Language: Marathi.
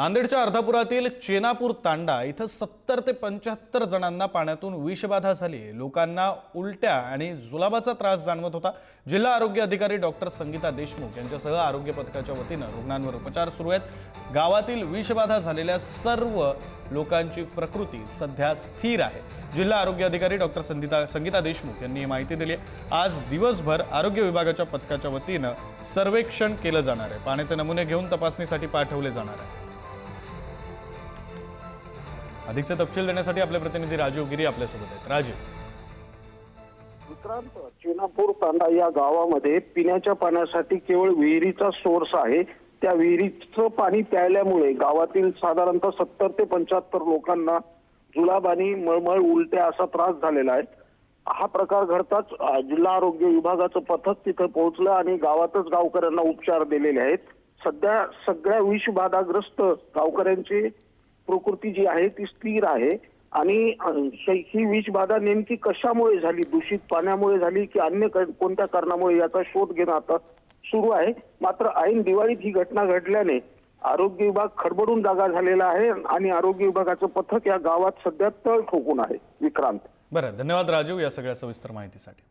नांदेडच्या अर्धापुरातील चेनापूर तांडा इथं सत्तर ते पंच्याहत्तर जणांना पाण्यातून विषबाधा झाली. लोकांना उलट्या आणि जुलाबाचा त्रास जाणवत होता. जिल्हा आरोग्य अधिकारी डॉक्टर संगीता देशमुख यांच्यासह आरोग्य पथकाच्या वतीनं रुग्णांवर उपचार सुरू आहेत. गावातील विषबाधा झालेल्या सर्व लोकांची प्रकृती सध्या स्थिर आहे. जिल्हा आरोग्य अधिकारी डॉक्टर संगीता संगीता देशमुख यांनी ही माहिती दिली आहे. आज दिवसभर आरोग्य विभागाच्या पथकाच्या वतीनं सर्वेक्षण केलं जाणार आहे. पाण्याचे नमुने घेऊन तपासणीसाठी पाठवले जाणार आहे. अधिकचा तपशील देण्यासाठी आपले प्रतिनिधी राजीव गिरी आपल्यासोबत आहेत. राजीव. चेनापूर तांडा या गावामध्ये पिण्याच्या पाण्यासाठी केवळ विहिरीचा सोर्स आहे. त्या विहिरीचं पाणी प्यायल्यामुळे गावातील साधारणतः सत्तर ते पंच्याहत्तर लोकांना जुलाब आणि मळमळ उलट्या असा त्रास झालेला आहे. हा प्रकार घडताच जिल्हा आरोग्य विभागाचं पथक तिथं पोहोचलं आणि गावातच गावकऱ्यांना उपचार दिलेले आहेत. सध्या सगळ्या विषबाधाग्रस्त गावकऱ्यांची प्रकृती जी आहे ती स्थिर आहे. आणि ही ही विषबाधा नेमकी कशामुळे झाली? दूषित पाण्यामुळे झाली की अन्य कोणत्या कारणामुळे याचा शोध घेणं आता सुरू आहे? मात्र ऐन दिवाळीत ही घटना घडल्याने आरोग्य विभाग खडबडून जागा झालेला आहे आणि आरोग्य विभागाचं पथक या गावात सध्या तळ ठोकून आहे. विक्रांत. बरं धन्यवाद राजीव या सगळ्या सविस्तर माहितीसाठी.